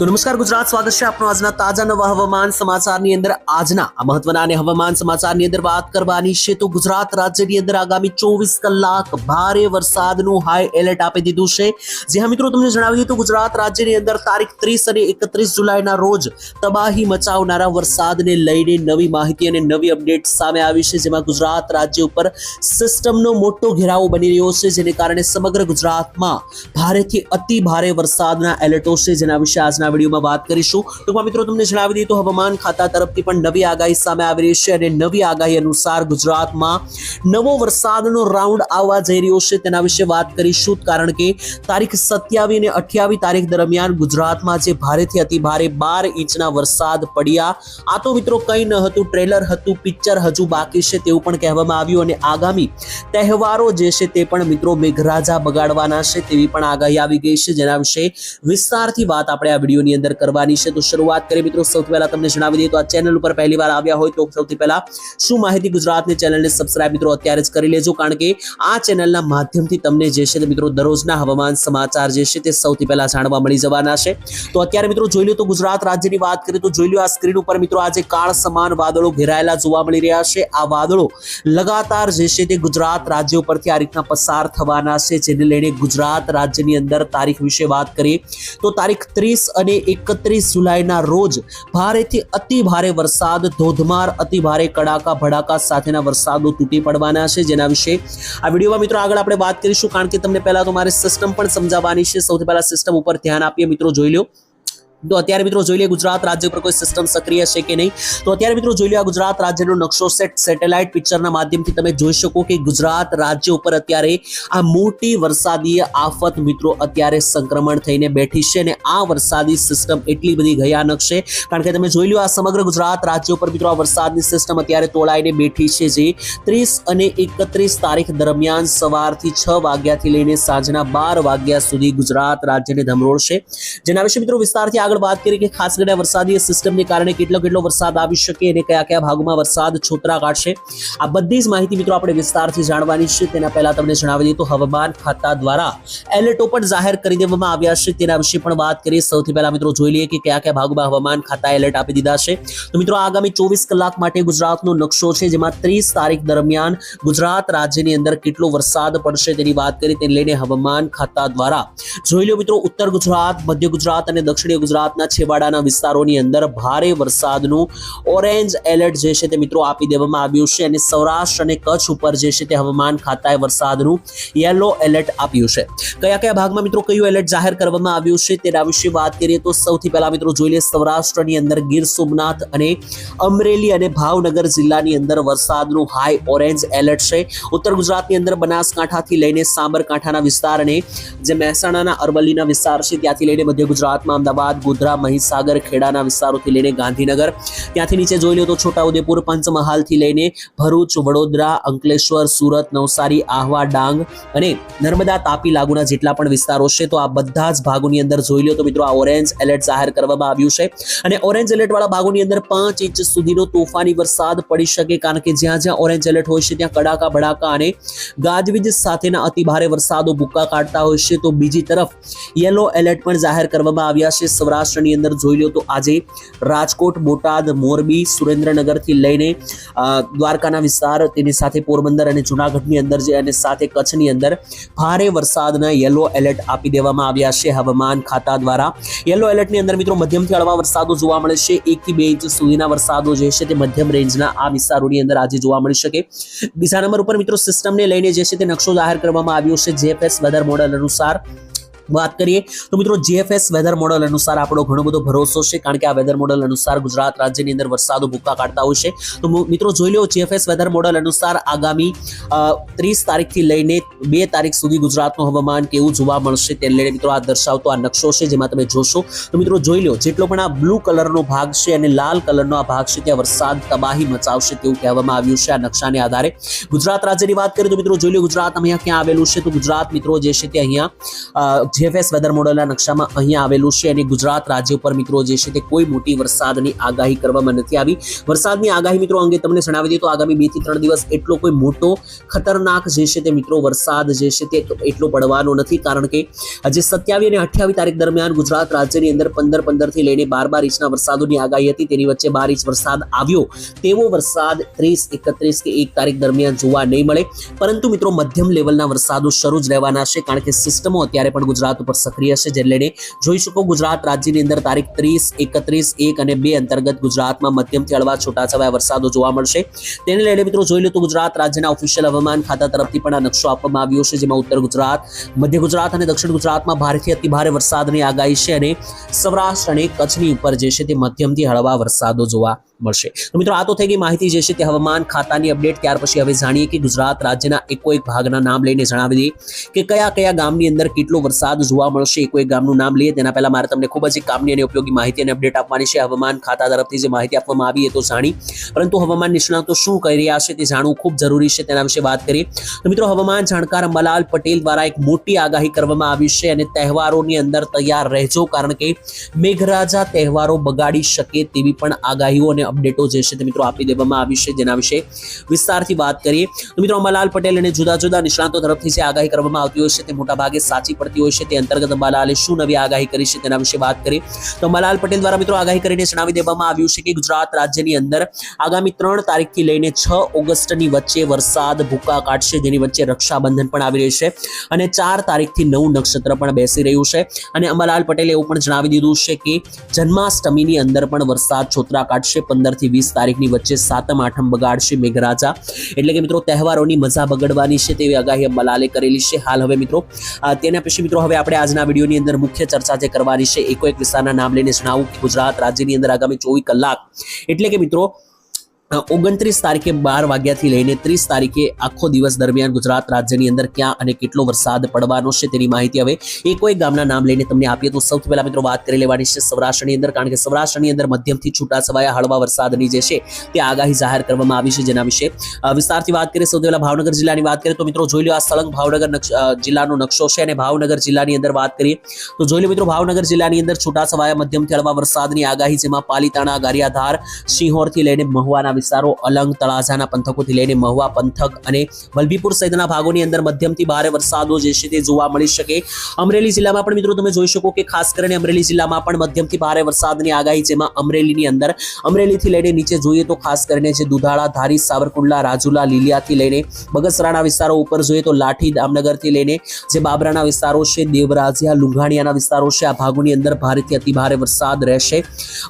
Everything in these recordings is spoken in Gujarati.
તો નમસ્કાર, ગુજરાત. સ્વાગત છે આપનું આજના તાજા નવા હવામાન સમાચારની અંદર. આજના આ મહત્વના અને હવામાન સમાચારની અંદર વાત કરવાની છે તો ગુજરાત રાજ્યની અંદર આગામી ચોવીસ કલાક ભારે વરસાદનું હાઈ એલર્ટ આપી દીધું છે. જે હા, મિત્રો, તમને જણાવી તો ગુજરાત રાજ્યની અંદર તારીખ ત્રીસ અને એકત્રીસ જુલાઈના રોજ તબાહી મચાવનારા વરસાદને લઈને નવી માહિતી અને નવી અપડેટ સામે આવી છે, જેમાં ગુજરાત રાજ્ય ઉપર સિસ્ટમનો મોટો ઘેરાવો બની રહ્યો છે, જેને કારણે સમગ્ર ગુજરાતમાં ભારેથી અતિ ભારે વરસાદના એલર્ટો છે, જેના વિશે આજના વિડીયોમાં વાત કરીશું. ટૂંકમાં મિત્રો તમને જણાવી દઈએ તો હવામાન ખાતા તરફથી પણ નવી આગાહી સામે આવી રહી છે અને નવી આગાહી અનુસાર ગુજરાતમાં નવો વરસાદનો રાઉન્ડ આવવા જઈ રહ્યો છે. તેના વિશે વાત કરીશું કારણ કે તારીખ સત્યાવી અને અઠ્યાવીસ તારીખ દરમિયાન ગુજરાતમાં જે ભારેથી અતિ ભારે બાર ઇંચના વરસાદ પડ્યા. આ તો મિત્રો કંઈ ન હતું, ટ્રેલર હતું, પિક્ચર હજુ બાકી છે તેવું પણ કહેવામાં આવ્યું અને આગામી તહેવારો જે છે તે પણ મિત્રો મેઘરાજા બગાડવાના છે તેવી પણ આગાહી આવી ગઈ છે. જેના વિશે વિસ્તારથી વાત આપણે આ વિડીયોની અંદર કરવાની છે. તો શરૂઆત કરીએ મિત્રો. સૌથી પહેલા તમને જણાવી દઈએ તો આ ચેનલ ઉપર પહેલી વાર આવ્યા હોય તો સૌથી પહેલા શું માહિતી ગુજરાતની ચેનલને સબસ્ક્રાઇબ મિત્રો અત્યારે જ કરી લેજો. કારણ કે આ ચેનલના માધ્યમથી તમને જે છે મિત્રો દરરોજના હવામાન સમાચાર જે છે તે સૌથી પહેલા જાણવા મળી જવાના છે. તો અત્યારે મિત્રો જોઈ લો તો ગુજરાત રાજ્યની વાત કરીએ તો જોઈ લો આ સ્ક્રીન ઉપર મિત્રો આજે કાળ સમાન વાદળો ઘેરાયેલા જોવા મળી રહ્યા છે. આ વાદળો લગાતાર જે છે તે ગુજરાત રાજ્ય ઉપરથી આ રીતના પસાર થવાના છે. જેને લઈને ગુજરાત રાજ્યની અંદર તારીખ વિશે વાત કરીએ તો તારીખ ત્રીસ અને એકત્રીસ જુલાઈના રોજ ભારેથી અતિ ભારે વરસાદ, ધોધમાર, અતિ ભારે કડાકા, ભડાકા સાથેના વરસાદો તૂટી પડવાના છે જેના વિશે આ વિડીયોમાં મિત્રો આગળ આપણે વાત કરીશું. કારણ કે તમને પહેલા તો મારે સિસ્ટમ પણ સમજાવવાની છે. સૌથી પહેલા સિસ્ટમ ઉપર ધ્યાન આપીએ. મિત્રો જોઈ લો તો અત્યારે મિત્રો જોઈ લઈએ ગુજરાત રાજ્ય પર કોઈ સિસ્ટમ સક્રિય છે કે નહીં? તો અત્યારે મિત્રો જોઈ લો ગુજરાત રાજ્યનો નકશો સેટ સેટેલાઇટ પિક્ચરના માધ્યમથી તમે જોઈ શકો કે ગુજરાત રાજ્ય ઉપર અત્યારે આ મોટી વરસાદીય આફત મિત્રો અત્યારે સંક્રમણ થઈને બેઠી છે અને આ વરસાદી સિસ્ટમ એટલી બધી ભયાનક છે. કારણ કે તમે જોઈ લો આ સમગ્ર ગુજરાત રાજ્ય ઉપર મિત્રો આ વરસાદની સિસ્ટમ અત્યારે તોળાઈને બેઠી છે જે ત્રીસ અને એકત્રીસ તારીખ દરમિયાન સવારથી છ વાગ્યાથી લઈને સાંજના બાર વાગ્યા સુધી ગુજરાત રાજ્યને ધમરોળશે. જેના વિશે મિત્રો વિસ્તારથી આગળ વાત કરીએ કે ખાસ કરીને વરસાદી સિસ્ટમને કારણે કેટલો કેટલો વરસાદ આવી શકે અને કયા કયા ભાગોમાં વરસાદ છોતરા કાઢશે. આ બધી જ માહિતી મિત્રો આપણે વિસ્તારથી જાણવાની છે. તેના પહેલા તમને જણાવી દઈએ તો હવામાન ખાતા દ્વારા એલર્ટો પણ જાહેર કરી દેવામાં આવ્યા છે. તેના વિશે પણ વાત કરીએ. સૌથી પહેલા મિત્રો જોઈ લઈએ કે કયા કયા ભાગોમાં હવામાન ખાતા એલર્ટ આપી દીધા છે. તો મિત્રો આગામી ચોવીસ કલાક માટે ગુજરાતનો નકશો છે, જેમાં ત્રીસ તારીખ દરમિયાન ગુજરાત રાજ્યની અંદર કેટલો વરસાદ પડશે તેની વાત કરી તેને લઈને હવામાન ખાતા દ્વારા જોઈ લો મિત્રો, ઉત્તર ગુજરાત, મધ્ય ગુજરાત અને દક્ષિણીય ગુજરાતના છેવાડાના વિસ્તારોની અંદર ભારે વરસાદનું ઓરેન્જ એલર્ટ જે છે તે મિત્રો આપી દેવામાં આવ્યું છે અને સૌરાષ્ટ્ર અને કચ્છ ઉપર જે છે તે હવામાન ખાતાએ વરસાદનું યલો એલર્ટ આપ્યું છે. કયા કયા ભાગમાં મિત્રો કયું એલર્ટ જાહેર કરવામાં આવ્યું છે તેના વિશે વાત કરીએ તો સૌથી પહેલા મિત્રો જોઈ લઈએ સૌરાષ્ટ્રની અંદર ગીર સોમનાથ અને અમરેલી અને ભાવનગર જિલ્લાની અંદર વરસાદનું હાઈ ઓરેન્જ એલર્ટ છે. ઉત્તર ગુજરાતની અંદર બનાસકાંઠાથી લઈને સાબરકાંઠાના વિસ્તાર અને જે મહેસાણાના અરવલ્લીના વિસ્તાર છે ત્યાંથી લઈને મધ્ય ગુજરાતમાં અમદાવાદ ગોધરા, મહીસાગર, ખેડાના વિસ્તારોથી લઈને ગાંધીનગર. ત્યાંથી નીચે જોઈ લો તો છોટાઉદેપુર, પંચમહાલથી લઈને ભરૂચ, વડોદરા, અંકલેશ્વર, સુરત, નવસારી, આહવા, ડાંગ અને નર્મદા, તાપી, લાગુના જેટલા પણ વિસ્તારો છે. તો આ બધા જ ભાગોની અંદર જોઈ લો તો મિત્રો આ ઓરેન્જ એલર્ટ જાહેર કરવામાં આવ્યું છે. અને ઓરેન્જ એલર્ટવાળા ભાગોની અંદર પાંચ ઇંચ સુધીનો તોફાની વરસાદ પડી શકે કારણ કે જ્યાં જ્યાં ઓરેન્જ એલર્ટ હોય છે ત્યાં કડાકા, ભડાકા અને ગાજવીજ સાથેના અતિ ભારે વરસાદો ભૂક્કા કાઢતા હોય છે. તો બીજી તરફ યલો એલર્ટ પણ જાહેર કરવામાં આવ્યા છે. સૌરાષ્ટ્રની અંદર જોઈ લો તો આજે રાજકોટ, બોટાદ, મોરબી, સુરેન્દ્રનગરથી લઈને દ્વારકાના વિસ્તાર તેની સાથે પોરબંદર અને જુનાગઢની અંદર જે અને સાથે કચ્છની અંદર ભારે વરસાદના યલો એલર્ટ આપી દેવામાં આવ્યા છે. હવામાન ખાતા દ્વારા યલો એલર્ટની અંદર મિત્રો મધ્યમથી હળવા વરસાદો જોવા મળે છે. એકથી બે ઇંચ સુધીના વરસાદો જે છે તે મધ્યમ રેન્જના આ વિસ્તારોની અંદર આજે જોવા મળી શકે. બીજા નંબર ઉપર મિત્રો સિસ્ટમને લઈને જે છે તે નકશો જાહેર કરવામાં આવ્યો છે. જેએફએસ વેધર મોડલ અનુસાર વાત કરીએ તો મિત્રો જીએફએસ વેધર મોડલ અનુસાર આપણો ઘણો બધો ભરોસો છે કારણ કે આ વેધર મોડલ અનુસાર ગુજરાત રાજ્યની અંદર વરસાદો ભૂક્કા કાઢતા હોય છે. તો મિત્રો જોઈ લો જીએફએસ વેધર મોડલ અનુસાર આગામી ત્રીસ તારીખથી લઈને બે તારીખ સુધી ગુજરાતનું હવામાન કેવું જોવા મળશે તે લઈને મિત્રો આ દર્શાવતો આ નકશો છે જેમાં તમે જોશો. તો મિત્રો જોઈ લો જેટલો પણ આ બ્લુ કલરનો ભાગ છે અને લાલ કલરનો આ ભાગ છે ત્યાં વરસાદ તબાહી મચાવશે તેવું કહેવામાં આવ્યું છે આ નકશાને આધારે. ગુજરાત રાજ્યની વાત કરીએ તો મિત્રો જોઈ લો ગુજરાત અહીંયા ક્યાં આવેલું છે તો ગુજરાત મિત્રો જે છે તે અહીંયા જીએફએસ વેધર મોડલના નકશામાં અહીંયા આવેલું છે અને ગુજરાત રાજ્ય ઉપર મિત્રો જે છે તે કોઈ મોટી વરસાદની આગાહી કરવામાં નથી આવી. વરસાદની આગાહી મિત્રો અંગે તમને જણાવી દઈએ તો આગામી બેથી ત્રણ દિવસ એટલો કોઈ મોટો ખતરનાક જે છે તે મિત્રો વરસાદ જે છે તે એટલો પડવાનો નથી કારણ કે આજે સત્યાવીસ અને અઠ્યાવીસ તારીખ દરમિયાન ગુજરાત રાજ્યની અંદર પંદર પંદરથી લઈને બાર બાર ઇંચના વરસાદોની આગાહી હતી. તેની વચ્ચે બાર ઇંચ વરસાદ આવ્યો. તેવો વરસાદ ત્રીસ, એકત્રીસ કે એક તારીખ દરમિયાન જોવા નહીં મળે. પરંતુ મિત્રો મધ્યમ લેવલના વરસાદો શરૂ જ રહેવાના છે કારણ કે સિસ્ટમો અત્યારે પણ ગુજરાત ઉપર સક્રિય છે, જેને લઈને જોઈ શકો ગુજરાત રાજ્યની અંદર તારીખ ત્રીસ, એકત્રીસ, એક અને બે અંતર્ગત ગુજરાતમાં મધ્યમથી હળવા છૂટાછવાયા વરસાદો જોવા મળશે. તેને લઈને મિત્રો જોઈ લો તો ગુજરાત રાજ્યના ઓફિશિયલ હવામાન ખાતા તરફથી પણ આ નકશો આપવામાં આવ્યો છે, જેમાં ઉત્તર ગુજરાત, મધ્ય ગુજરાત અને દક્ષિણ ગુજરાતમાં ભારેથી અતિભારે વરસાદની આગાહી છે અને સૌરાષ્ટ્ર અને કચ્છની ઉપર જે છે તે મધ્યમથી હળવા વરસાદો જોવા મળશે. તો મિત્રો, આ તો થઈ ગઈ માહિતી જે છે તે હવામાન ખાતાની અપડેટ. ત્યાર પછી હવે જાણીએ કે ગુજરાત રાજ્યના એકો એક ભાગના નામ લઈને જણાવી દઈએ કે કયા કયા ગામની અંદર કેટલો વરસાદ જોવા મળશે. એકો એક ગામનું નામ લઈએ. તેના પહેલા મારે તમને ખૂબ જ કામની અને ઉપયોગી માહિતી અને અપડેટ આપવાની છે. હવામાન ખાતા તરફથી જે માહિતી આપવામાં આવી એ તો જાણી. પરંતુ હવામાન નિષ્ણાતો શું કહી રહ્યા છે તે જાણવું ખૂબ જરૂરી છે. તેના વિશે વાત કરીએ. તો મિત્રો, હવામાન જાણકાર અંબાલાલ પટેલ દ્વારા એક મોટી આગાહી કરવામાં આવી છે અને તહેવારોની અંદર તૈયાર રહેજો. કારણ કે મેઘરાજા તહેવારો બગાડી શકે તેવી પણ આગાહીઓ અને અપડેટો જે છે તે મિત્રો આપી દેવામાં આવી છે જેના વિશે વિસ્તારથી વાત કરીએ. તો મિત્રો અંબાલાલ પટેલ અને જુદા જુદા નિષ્ણાતો તરફથી જે આગાહી કરવામાં આવતી હોય છે તે મોટા ભાગે સાચી પડતી હોય છે. તે અંતર્ગત અંબાલાલે શું નવી આગાહી કરી છે તેના વિશે વાત કરીએ. તો અંબાલાલ પટેલ દ્વારા મિત્રો આગાહી કરીને જણાવી દેવામાં આવ્યું છે કે ગુજરાત રાજ્યની અંદર આગામી ત્રણ તારીખથી લઈને છ ઓગસ્ટની વચ્ચે વરસાદ ભૂકા કાઢશે, જેની વચ્ચે રક્ષાબંધન પણ આવી રહી છે અને ચાર તારીખથી નવું નક્ષત્ર પણ બેસી રહ્યું છે. અને અંબાલાલ પટેલે એવું પણ જણાવી દીધું છે કે જન્માષ્ટમીની અંદર પણ વરસાદ છોતરા કાઢશે. પંદરથી વીસ તારીખની વચ્ચે સાતમ, આઠમ બગાડશે મેઘરાજા. એટલે કે મિત્રો, તહેવારોની મજા બગડવાની છે તેવી આગાહી અંબલાલે કરેલી છે. હાલ હવે મિત્રો તેના પછી મિત્રો, હવે આપણે આજના વિડીયોની અંદર મુખ્ય ચર્ચા જે કરવાની છે, એકો એક વિસ્તારના નામ લઈને જણાવું કે ગુજરાત રાજ્યની અંદર આગામી ચોવીસ કલાક, એટલે કે મિત્રો ઓગણત્રીસ તારીખે બાર વાગ્યાથી લઈને ત્રીસ તારીખે આખો દિવસ દરમિયાન ગુજરાત રાજ્યની અંદર ક્યાં અને કેટલો વરસાદ પડવાનો છે તેની માહિતી હવે એકો ગામના નામ લઈને તમને આપીએ. તો સૌથી પહેલા મિત્રો વાત કરી લેવાની છે સૌરાષ્ટ્રની અંદર, કારણ કે સૌરાષ્ટ્રની અંદર મધ્યમથી છૂટાછવાયા હળવા વરસાદની જે છે તે આગાહી જાહેર કરવામાં આવી છે જેના વિશે વિસ્તારથી વાત કરીએ, સૌથી પહેલા ભાવનગર જિલ્લાની વાત કરીએ, તો મિત્રો જોઈ લો આ સળંગ ભાવનગર જિલ્લાનો નકશો છે અને ભાવનગર જિલ્લાની અંદર વાત કરીએ, તો જોઈ લો મિત્રો ભાવનગર જિલ્લાની અંદર છૂટાછવાયા મધ્યમથી હળવા વરસાદની આગાહી, જેમાં પાલીતાણા, ગારિયાધાર સિંહોરથી લઈને મહુવાના વિસ્તારો અલંગ, તળાજાના પંથકોથી લઈને મહુવા પંથક અને વલભીપુર સહિતના ભાગોની અંદર મધ્યમથી ભારે વરસાદો જે છે તે જોવા મળી શકે. અમરેલી જિલ્લામાં પણ મિત્રો તમે જોઈ શકો કે ખાસ કરીને અમરેલી જિલ્લામાં પણ મધ્યમથી ભારે વરસાદની આગાહી જેમાં અમરેલીની અંદર અમરેલીથી લઈને નીચે જોઈએ તો ખાસ કરીને જે દુધાળા, ધારી, સાવરકુંડલા, રાજુલા, લીલિયાથી લઈને બગસરાના વિસ્તારો ઉપર જોઈએ તો લાઠી દામનગરથી લઈને જે બાબરાના વિસ્તારો છે, દેવરાજિયા, લુંઘાણિયાના વિસ્તારો છે, આ ભાગોની અંદર ભારેથી અતિ ભારે વરસાદ રહેશે.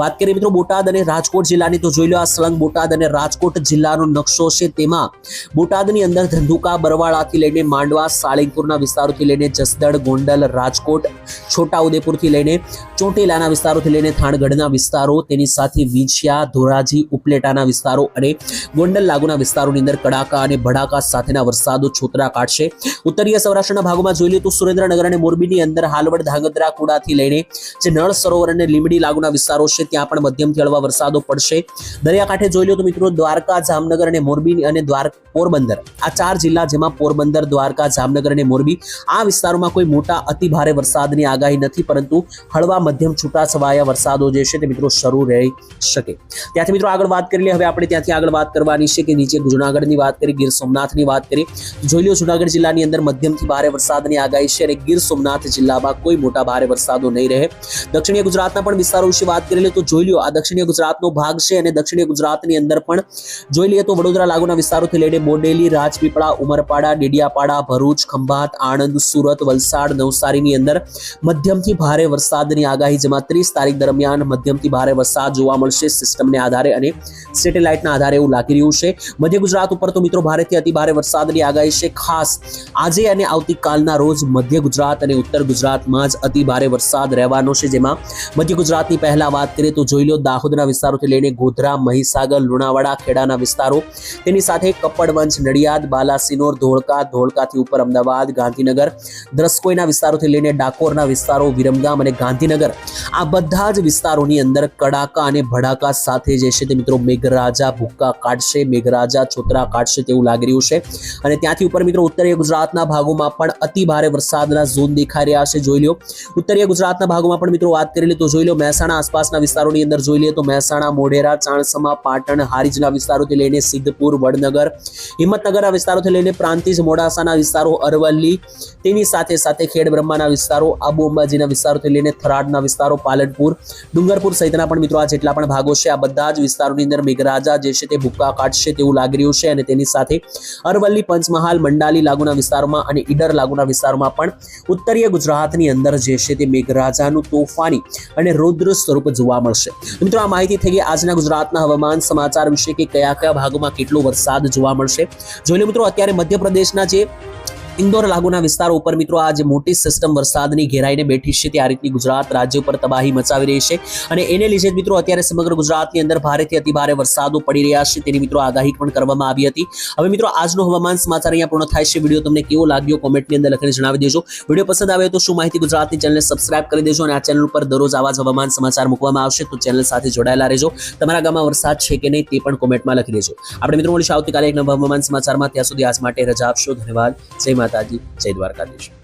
વાત કરીએ મિત્રો બોટાદ અને રાજકોટ જિલ્લાની તો જોઈ લો આ સળંગ બોટાદ અને રાજકોટ જિલ્લાનો નકશો છે તેમાં બોટાદની અંદર ધંધુકા બરવાળાથી લઈને માંડવા, સાળીંગપુરના વિસ્તારોથી લઈને જસદણ, ગોંડલ, રાજકોટ, છોટાઉદેપુરથી લઈને ચોટીલાના વિસ્તારોથી લઈને થાણગઢના વિસ્તારો, તેની સાથે વિંછિયા, ધોરાજી, ઉપલેટાના વિસ્તારો અને ગોંડલ લાગુના વિસ્તારોની અંદર કડાકા અને ભડાકા સાથેના વરસાદો છોતરા કાઢશે. ઉત્તરીય સૌરાષ્ટ્રના ભાગોમાં જોઈ લઈએ તો સુરેન્દ્રનગર અને મોરબીની અંદર હાલવડ ધાંગધ્રા કુડાથી લઈને જે નળ સરોવર અને લીમડી લાગુના વિસ્તારો છે, ત્યાં પણ મધ્યમથી હળવા વરસાદો પડશે. દરિયાકાંઠે જોઈ લો તો મિત્રો, દ્વારકા, જામનગર અને મોરબી અને દ્વાર, પોરબંદર. આ ચાર જિલ્લા જેમાં પોરબંદર, દ્વારકા, જામનગર અને મોરબી, આ વિસ્તારોમાં કોઈ મોટા અતિ ભારે વરસાદની આગાહી નથી, પરંતુ હળવા મધ્યમ છૂટા છવાયા વરસાદો જે છે તે મિત્રો શરૂ રહી શકે. ત્યાંથી મિત્રો આગળ વાત કરી લઈએ હવે આપણે ત્યાંથી આગળ વાત કરવાની છે કે નીચે જુનાગઢની વાત કરી, ગીર સોમનાથની વાત કરી. જોઈ લો જુનાગઢ જિલ્લાની અંદર મધ્યમથી ભારે વરસાદની આગાહી છે અને ગીર સોમનાથ જિલ્લામાં કોઈ મોટા ભારે વરસાદો નહીં રહે. દક્ષિણીય ગુજરાતના પણ વિસ્તારો વિશે વાત કરી લે તો જોઈ લો આ દક્ષિણીય ગુજરાતનો ભાગ છે અને દક્ષિણીય ગુજરાતની અંદર પણ જોઈ લઈએ તો વડોદરા લાગુના વિસ્તારોથી લઈને બોડેલી રાજપીપળા, ઉમરપાડા, ડેડિયાપાડા, ભરૂચ, ખંભાત, આણંદ, સુરત, વલસાડ, નવસારીની અંદર મધ્યમથી ભારે વરસાદની આગાહી, જેમાં ત્રીસ તારીખ દરમિયાન મધ્યમથી ભારે વરસાદ જોવા મળશે. સિસ્ટમને આધારે અને સેટેલાઇટના આધારે એવું લાગી રહ્યું છે. મધ્ય ગુજરાત ઉપર તો મિત્રો ભારેથી અતિ ભારે વરસાદની આગાહી છે. ખાસ આજે અને આવતીકાલના રોજ મધ્ય ગુજરાત અને ઉત્તર ગુજરાતમાં જ અતિ ભારે વરસાદ રહેવાનો છે. જેમાં મધ્ય ગુજરાતની પહેલા વાત કરીએ તો જોઈ લો દાહોદના વિસ્તારોથી લઈને ગોધરા, મહીસાગર લુણાવાડા, ખેડાના વિસ્તારો. તેની સાથે કપડવંજ, નડિયાદ બાલાસિનોર ધોળકા, ધોળકાથી ઉપર અમદાવાદ, ગાંધીનગર, દ્રસ્કોઈના વિસ્તારોથી લઈને ડાકોરના વિસ્તારો, વિરમગામ અને ગાંધીનગર. આ બધા જ વિસ્તારોની અંદર કડાકા અને ભડાકા સાથે જે છે તે મિત્રો મેઘરાજા ભૂક્કા કાઢશે, મેઘરાજા છોતરા કાઢશે તેવું લાગી રહ્યું છે. અને ત્યાંથી ઉપર મિત્રો ઉત્તરીય ગુજરાતના ભાગોમાં પણ અતિ ભારે વરસાદના ઝોન દેખાઈ રહ્યા છે. જોઈ લો. ઉત્તરીય ગુજરાતના ભાગોમાં પણ મિત્રો વાત કરી લે તો જોઈ લો. મહેસાણા આસપાસના વિસ્તારોની અંદર જોઈ લઈએ તો મહેસાણા, મોઢેરા, ચાણસમા, પાટણ હારીજના વિસ્તારોથી લઈને સિદ્ધપુર, વડનગર, હિંમતનગરના વિસ્તારોથી લઈને પ્રાંતિજ, મોડાસાના વિસ્તારો, અરવલ્લી, તેની સાથે સાથે ખેડ બ્રહ્માના વિસ્તારો, આબુ અંબાજીના વિસ્તારોથી લઈને થરાદના વિસ્તારો, પાલનપુર, ડુંગરપુર સહિતના પણ મિત્રો આ જેટલા પણ ભાગો છે, આ બધા જ વિસ્તારોની અંદર મેઘરાજા જે છે તે ભૂક્કા કાઢશે તેવું લાગી રહ્યું છે અને તેની સાથે અરવલ્લી, પંચમહાલ, મંડાલી લાગુના વિસ્તારમાં અને ઈડર લાગુના વિસ્તારમાં પણ ઉત્તરીય ગુજરાતની અંદર જે છે તે મેઘરાજાનું તોફાની અને રૌદ્ર સ્વરૂપ જોવા મળશે. મિત્રો આ માહિતી થઈ ગઈ આજના ગુજરાતના હવામાન સમાચાર વિશે કે કયા કયા ભાગોમાં કેટલો વરસાદ જોવા મળશે. જોઈ લો મિત્રો, અત્યારે મધ્યપ્રદેશના જે ઇન્દોર લાગુના વિસ્તારો ઉપર મિત્રો આ મોટી સિસ્ટમ વરસાદની ઘેરાઈને બેઠી છે. તે આ રીતની ગુજરાત રાજ્ય ઉપર તબાહી મચાવી રહી છે અને એને લીધે મિત્રો અત્યારે સમગ્ર ગુજરાતની અંદર ભારેથી અતિ ભારે વરસાદો પડી રહ્યા છે તેની મિત્રો આગાહી પણ કરવામાં આવી હતી. હવે મિત્રો આજનો હવામાન સમાચાર અહીંયા પૂર્ણ થાય છે. વીડિયો તમને કેવો લાગ્યો કોમેન્ટની અંદર લખીને જણાવી દેજો. વીડિયો પસંદ આવે તો શું માહિતી ગુજરાતની ચેનલને સબસ્ક્રાઇબ કરી દેજો અને આ ચેનલ પર દરરોજ આવા જ હવામાન સમાચાર મૂકવામાં આવશે તો ચેનલ સાથે જોડાયેલા રહેજો. તમારા ગામમાં વરસાદ છે કે નહીં તે પણ કોમેન્ટમાં લખી દેજો. આપણે મિત્રો મળીશું આવતીકાલે એક નવા હવામાન સમાચારમાં. ત્યાં સુધી આજ માટે રજા આપશો. ધન્યવાદ. જય માતાજી જય દ્વારકાધીશ